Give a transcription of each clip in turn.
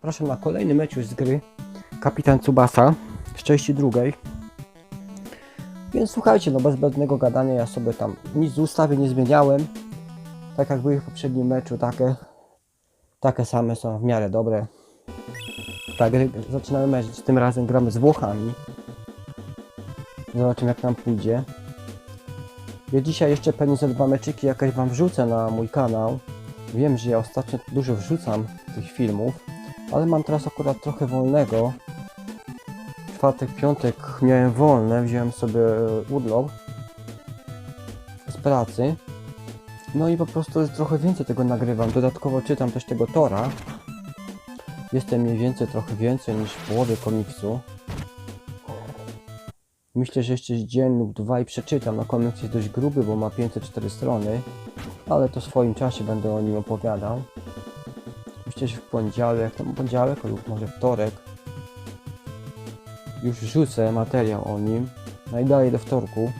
Zapraszam na kolejny mecz już z gry Kapitan Tsubasa z części drugiej. Więc słuchajcie, no bez zbędnego gadania ja sobie tam nic z ustawy nie zmieniałem. Tak jak były w poprzednim meczu, takie, takie same są w miarę dobre. Tak, zaczynamy mecz, tym razem gramy z Włochami. Zobaczymy jak nam pójdzie. Ja dzisiaj jeszcze pewnie ze dwa meczyki jakaś wam wrzucę na mój kanał. Wiem, że ja ostatnio dużo wrzucam tych filmów, ale mam teraz akurat trochę wolnego. Czwartek, piątek miałem wolne, wziąłem sobie e, urlop z pracy. No i po prostu trochę więcej tego nagrywam. Dodatkowo czytam też tego Tora. Jestem mniej więcej trochę więcej niż w połowie komiksu. Myślę, że jeszcze dzień lub dwa i przeczytam. No komiks jest dość gruby, bo ma 504 strony, ale to w swoim czasie będę o nim opowiadał. Że w poniedziałek, to poniedziałek lub może wtorek już wrzucę materiał o nim. No i dalej do wtorku.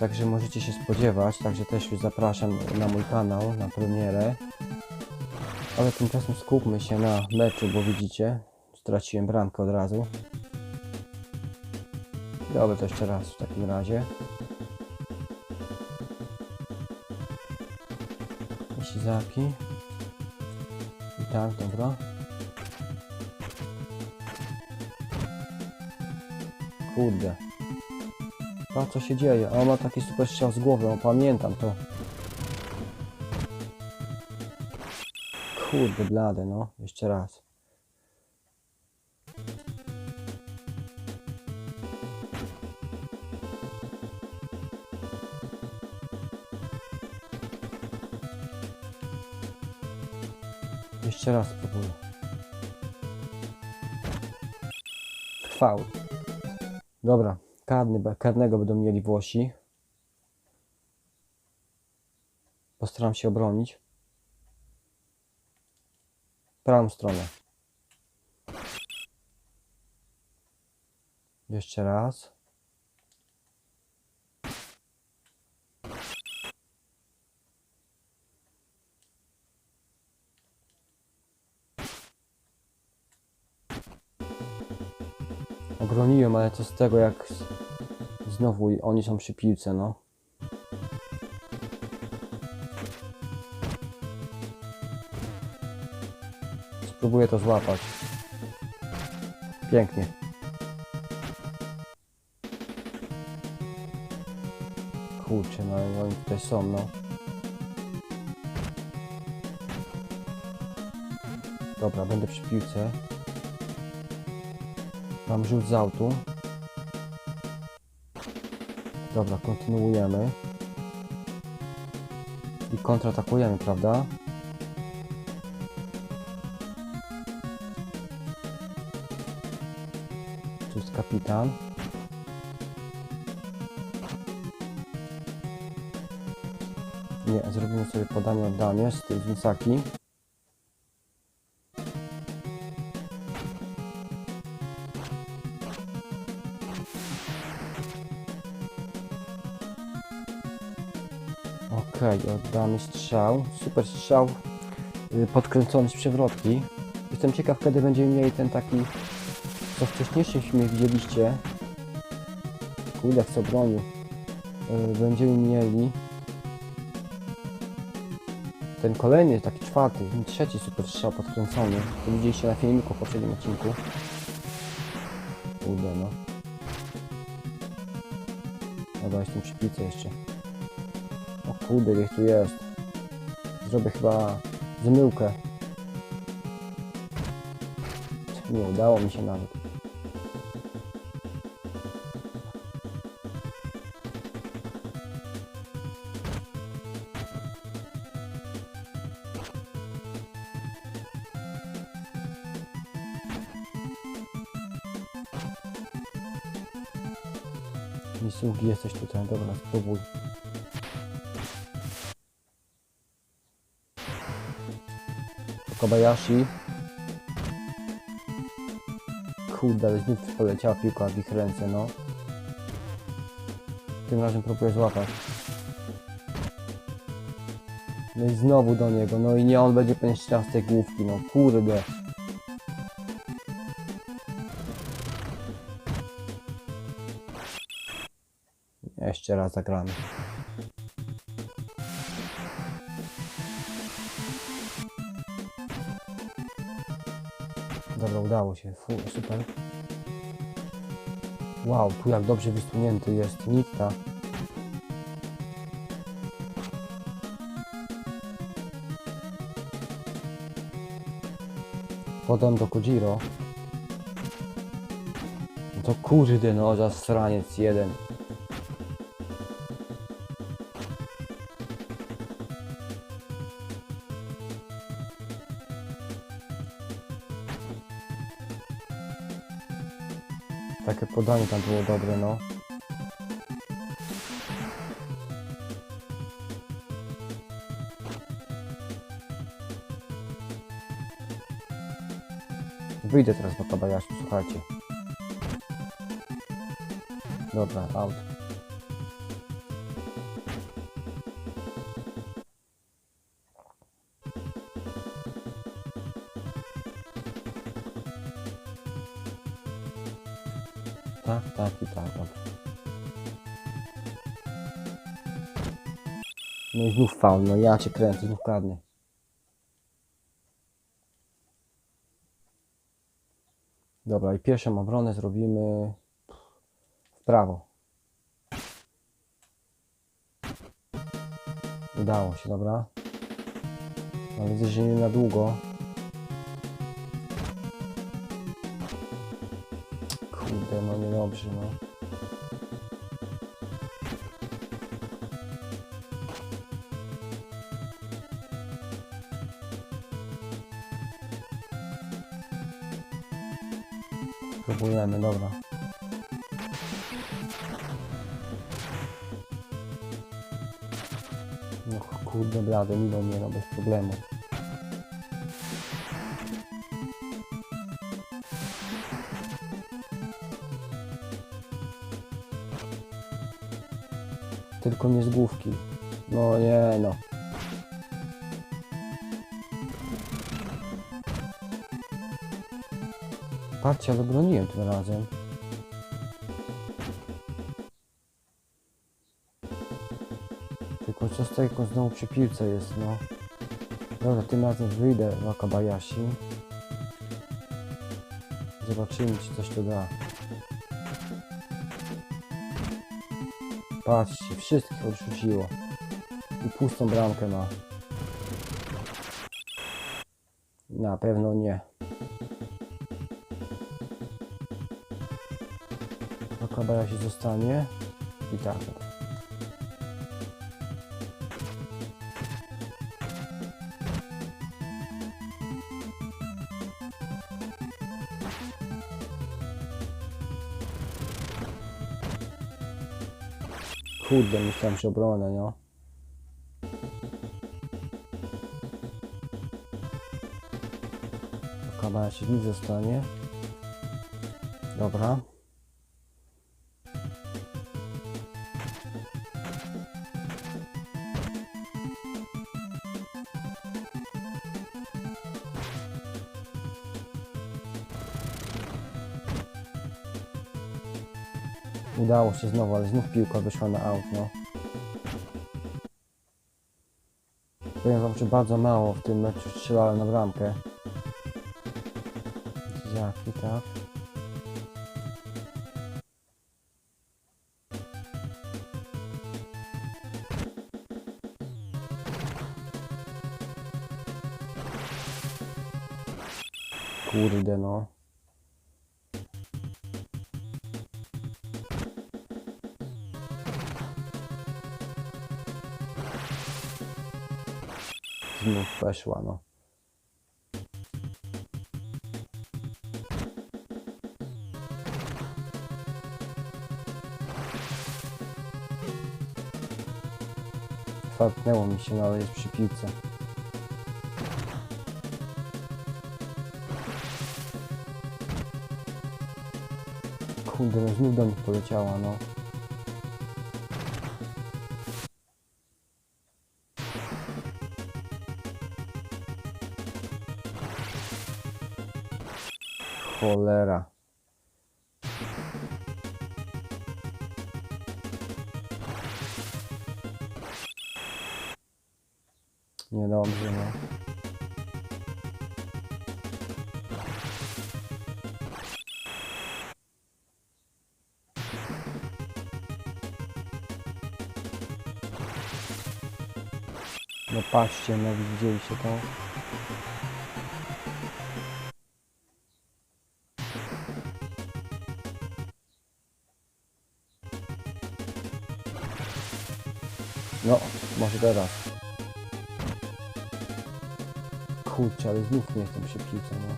Także możecie się spodziewać, także też już zapraszam na mój kanał, na premierę. Ale tymczasem skupmy się na meczu, bo widzicie, straciłem bramkę od razu. Dobra, to jeszcze raz w takim razie. Shizaki. I tak, dobra. Kurde. A co się dzieje? A on ma taki super strzał z głowy, o pamiętam to. Kurde blade, no. Jeszcze raz. Jeszcze raz spróbuję. Chwał. Dobra, karny, karnego będą mieli Włosi. Postaram się obronić. Prawą stronę. Jeszcze raz. Obroniłem, ale co z tego jak znowu oni są przy piłce, no. Spróbuję to złapać. Pięknie. Kurczę, no oni tutaj są, no. Dobra, będę przy piłce. Mam rzut z autu. Dobra, kontynuujemy. I kontratakujemy, prawda? Tu jest kapitan. Nie, zrobimy sobie podanie oddanie z tej Winsaki. Okej, oddany strzał. Super strzał y, podkręcony z przewrotki. Jestem ciekaw, kiedy będziemy mieli ten taki, co w wcześniejszym filmie widzieliście. Kurde, jak co bronił. Y, Będziemy mieli ten kolejny, taki czwarty, trzeci super strzał podkręcony. To widzieliście na filmiku w poprzednim odcinku. Kurde, no. Dobra, jestem przy jeszcze. Kurde, jak tu jest. Zrobię chyba zmyłkę. Nie udało mi się nawet. Misugi jesteś tutaj, dobra, spróbuj. Kobayashi. Kurde, ale znów poleciała piłka w ich ręce, no. Tym razem próbuję złapać. No i znowu do niego, no i nie on będzie pewnie z tej główki, no kurde. Jeszcze raz zagramy. Udało się. Fu, super. Wow, tu jak dobrze wysunięty jest Nitta. Potem do Kojiro. No to kurde no, zasraniec jeden. Podanie tam było dobre, no. Wyjdę teraz do Kabayashi, słuchajcie. Dobra, out. Tak, tak dobra. No i znów faul, no ja cię kręcę, znów karny. Dobra, i pierwszą obronę zrobimy w prawo. Udało się, dobra. No widzę, że nie na długo. Kurde, no niedobrze, no. Próbujemy, dobra. No kurde blady, minął mnie no bez problemu. Tylko nie z główki. No nie no. Patrzcie, ale broniłem tym razem. Tylko co z tego znowu przy piłce jest, no. Dobra, tym razem wyjdę w Akabayashi. Zobaczymy, czy coś to da. Patrzcie, wszystkich odrzuciło. I pustą bramkę ma. Na pewno nie. Akabayashi zostanie. I tak. Kurde, myślałem, że obronę, no. Kamera się nic zostanie. Dobra. Udało się znowu, ale znów piłka wyszła na aut, no. Powiem wam, że bardzo mało w tym meczu strzelałem na bramkę. Jaki, tak? Kurde no. Weszła, no. Fatnęło mi się, no ale jest przy. Kurde, no do poleciała, no. Cholera. Niedobrze, no. No patrzcie, no widzieliście to? No, może teraz. Kurczę, ale znów nie jestem przy piłce, no.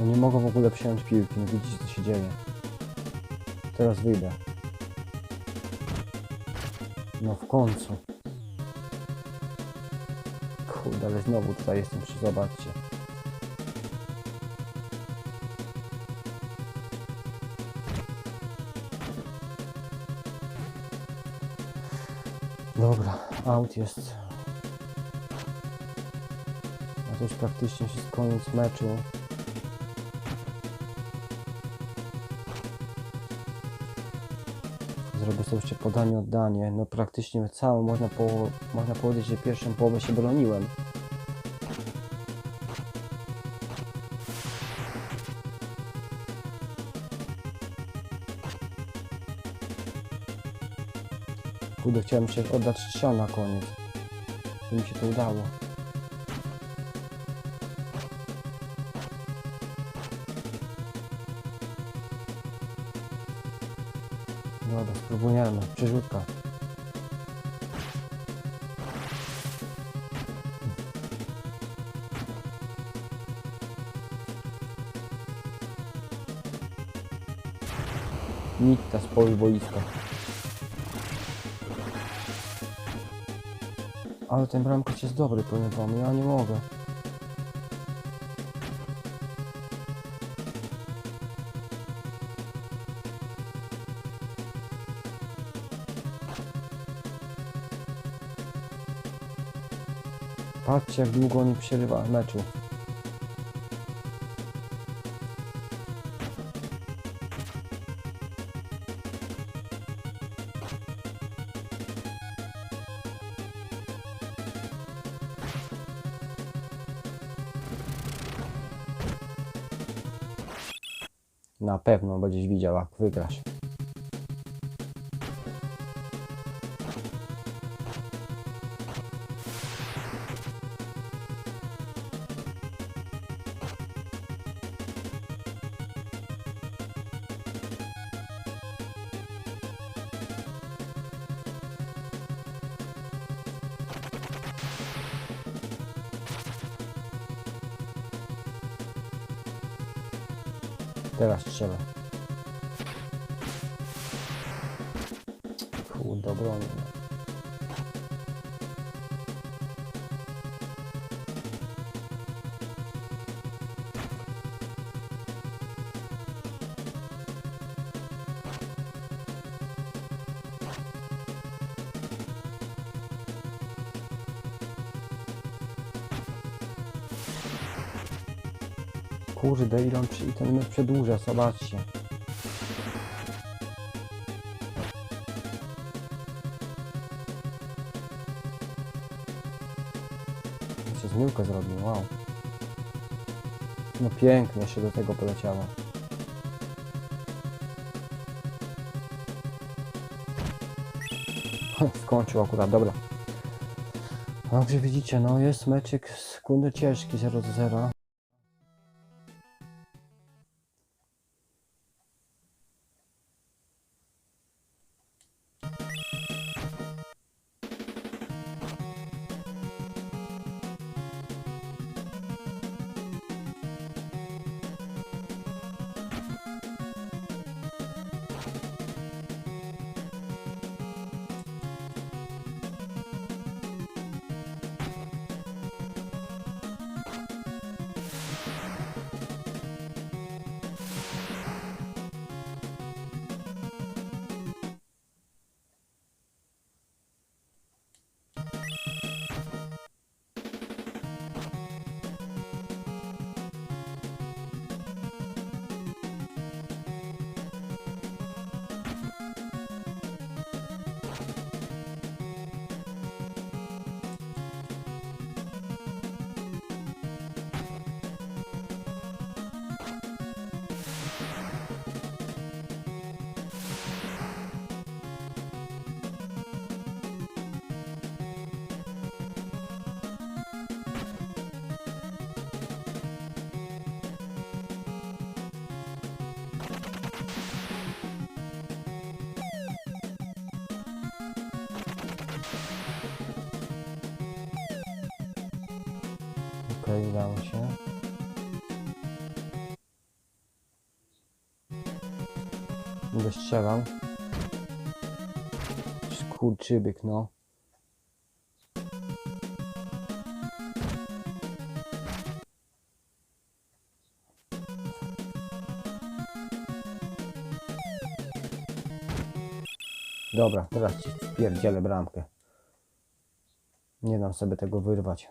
No nie mogę w ogóle przyjąć piłki, no widzicie co się dzieje. Teraz wyjdę. No w końcu. Kurde, ale znowu tutaj jestem, przy- zobaczcie. Dobra, out jest. A to już praktycznie jest koniec meczu. Zrobię sobie podanie, oddanie. No praktycznie całą, można, po, można powiedzieć, że pierwszą połowę się broniłem. Kurde, chciałem się oddać strzał na koniec. I mi się to udało. Spróbujemy. Przerzutka. Nitta z poły boiska. Ale ten bramkarz jest dobry, powiem wam. Ja nie mogę. Patrzcie, jak długo oni przerywa meczu. Na pewno będziesz widział, jak wygrasz. Kurde, ile on przy- ten mecz przedłuża, zobaczcie. Jeszcze zmyłkę zrobił, wow. No pięknie się do tego poleciało. Skończył akurat, dobra. Dobrze widzicie, no jest meczyk sekundy ciężki 0 do 0. Udało się. Będę strzelał. Skurczybyk, no. Dobra, teraz ci wpierdzielę bramkę. Nie dam sobie tego wyrwać.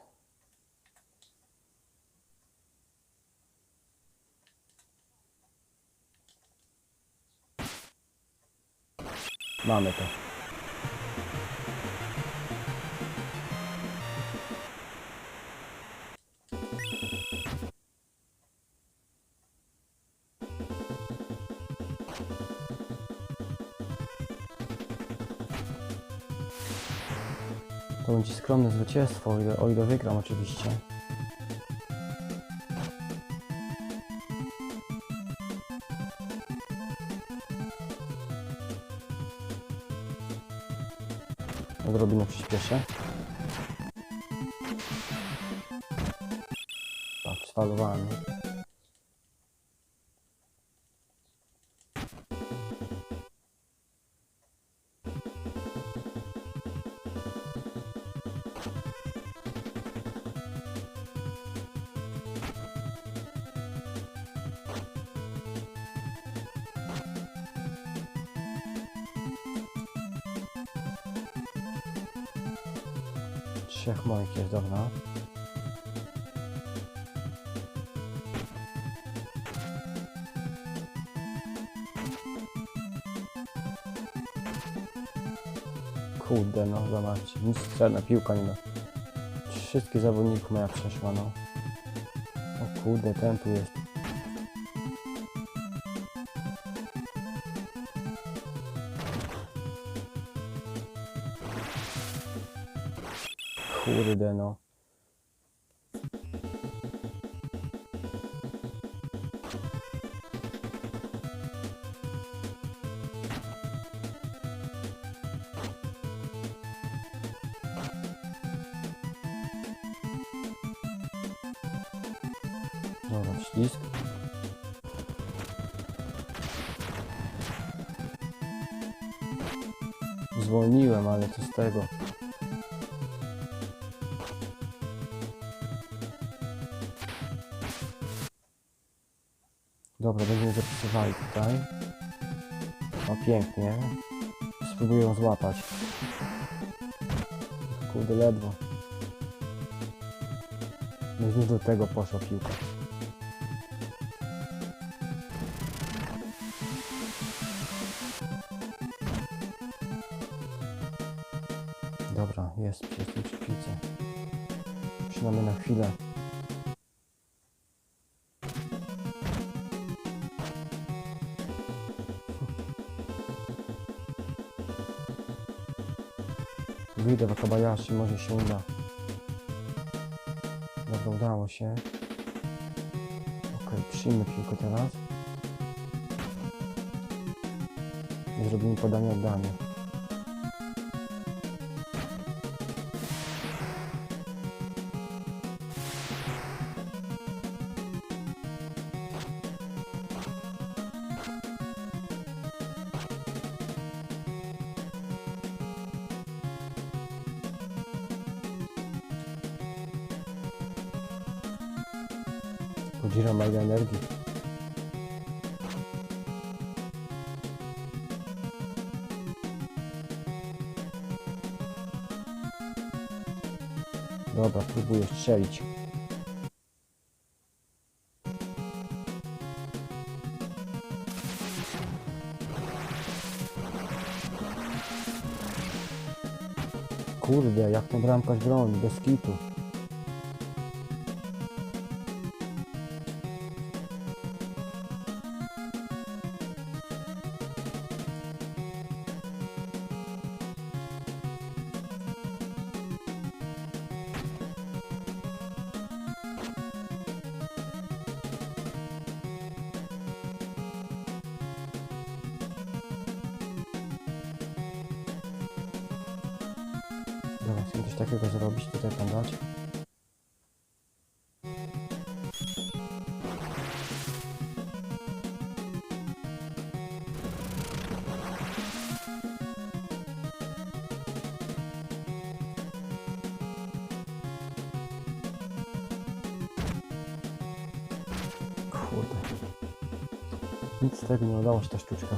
Mamy to. To będzie skromne zwycięstwo, o ile, o ile wygram oczywiście. Odrobinę przyspieszę. Tak, sfalowany. Trzech moich jest, dobra. Kurde, no zobaczcie, nic strzelna piłka nie ma. Wszystkie zawodników moja przeszła, no. O kurde, ten tu jest. Kurde, no. Dobra, ślisk. Zwolniłem, ale co z tego? Dobra, będziemy zapisywali tutaj. O, pięknie. Spróbuję ją złapać. Kurde, ledwo. No znów do tego poszła piłka. Dobra, jest przy piłce. Przynajmniej na chwilę. Wyjdę w Akabayashi, może się uda. Dobra, udało się. Ok, przyjmę piłkę teraz. I Zrobimy podanie oddanie. Energii. Dobra, próbuję strzelić. Kurde, jak ten bramkarz broni, bez kitu. Nic z tego nie udało się ta sztuczka.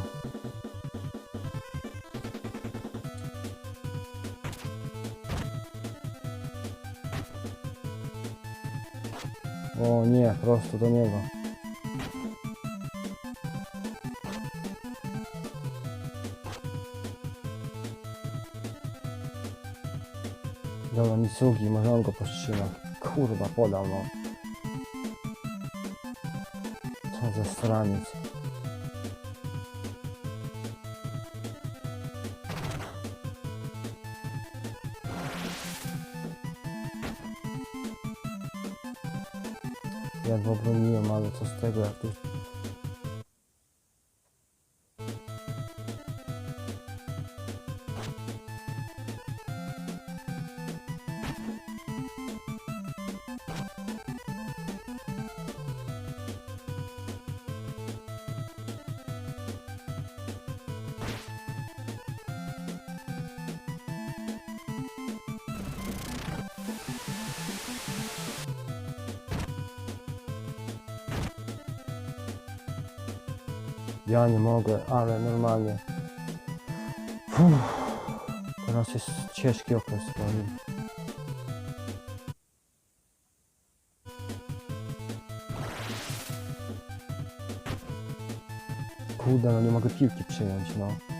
O nie, prosto do niego. Dobra, Mitsugi, może on go powstrzyma. Kurwa, podał no. Co za straniec. Ja go obroniłem, ale co z tego, jak tu... Ja nie mogę, ale normalnie. Fuh. Teraz jest ciężki okres stoi. Kurde, no nie mogę piłki przyjąć, no.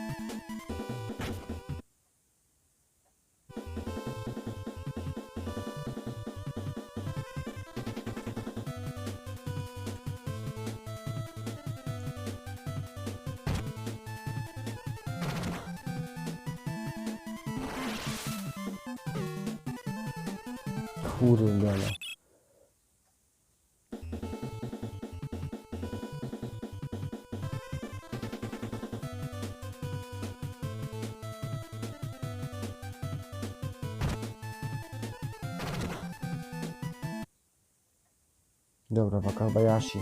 Dobra, Wakabayashi.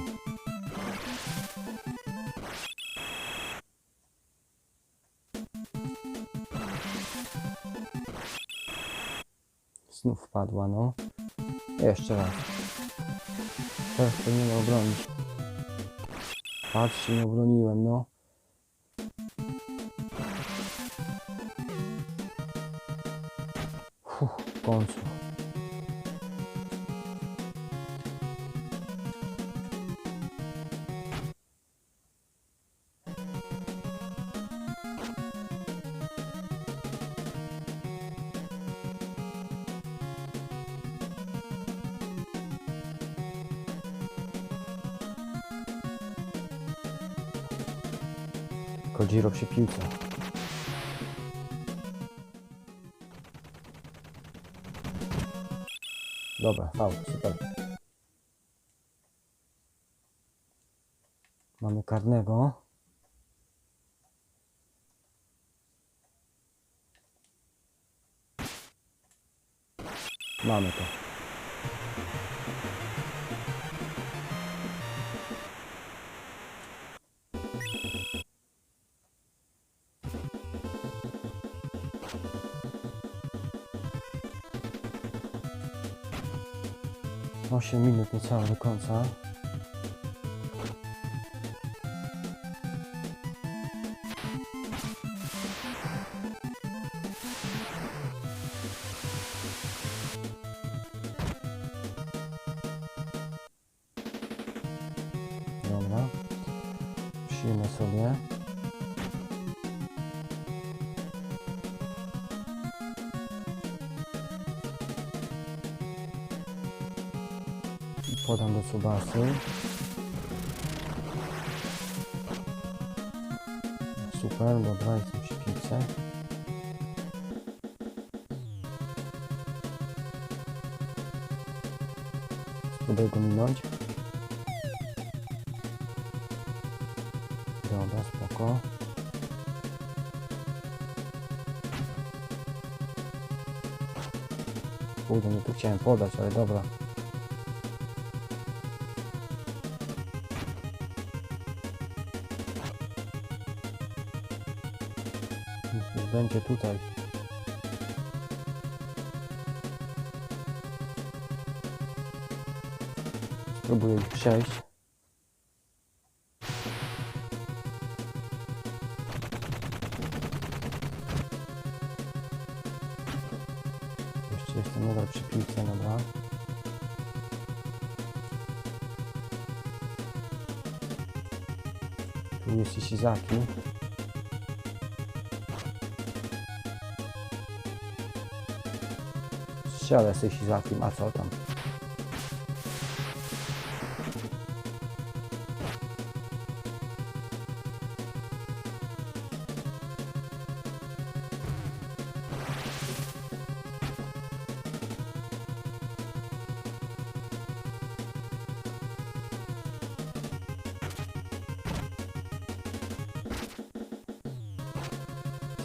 Znów wpadła, no. Jeszcze raz. Teraz powinienem obronić. Patrzcie, nie obroniłem, no. Fuh, w końcu. Kojiro przy piłce. Dobra, faul, super. Mamy karnego. Mamy to. Osiem minut niecałe do końca. Tsubasy. Super, dobra, jestem piłce. Spróbuję go minąć. Dobra, spoko. Kurde, nie tu chciałem podać, ale dobra. będzie tutaj. Spróbuję ich przejść. Jeszcze jestem nadal przy piłce, dobra. Tu jest Ishizaki. Strzelę z Ishizakim, a co tam?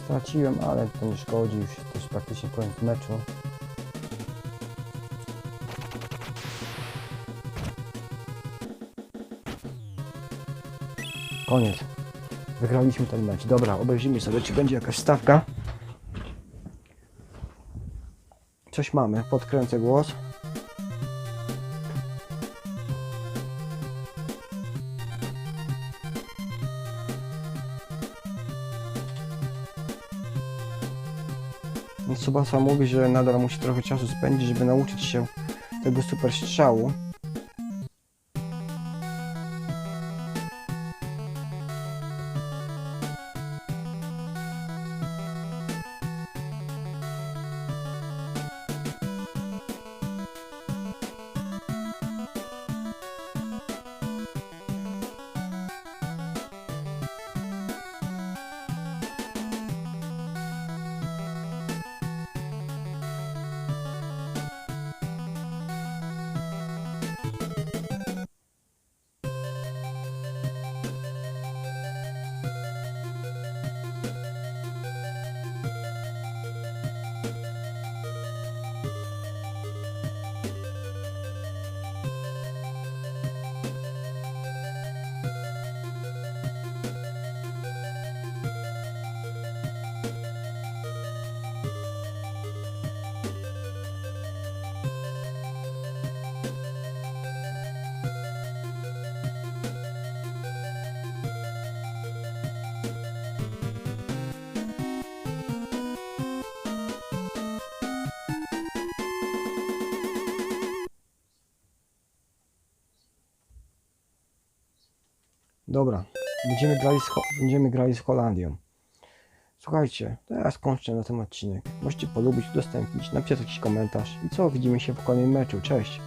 Straciłem, ale to nie szkodzi, już to jest praktycznie koniec meczu. Koniec. Wygraliśmy ten mecz. Dobra, obejrzyjmy sobie, czy będzie jakaś stawka. Coś mamy. Podkręcę głos. Subasa mówi, że nadal musi trochę czasu spędzić, żeby nauczyć się tego super strzału. Dobra, będziemy grali, z Ho- będziemy grali z Holandią. Słuchajcie, teraz kończę na ten odcinek. Możecie polubić, udostępnić, napisać jakiś komentarz. I co, widzimy się w kolejnym meczu. Cześć!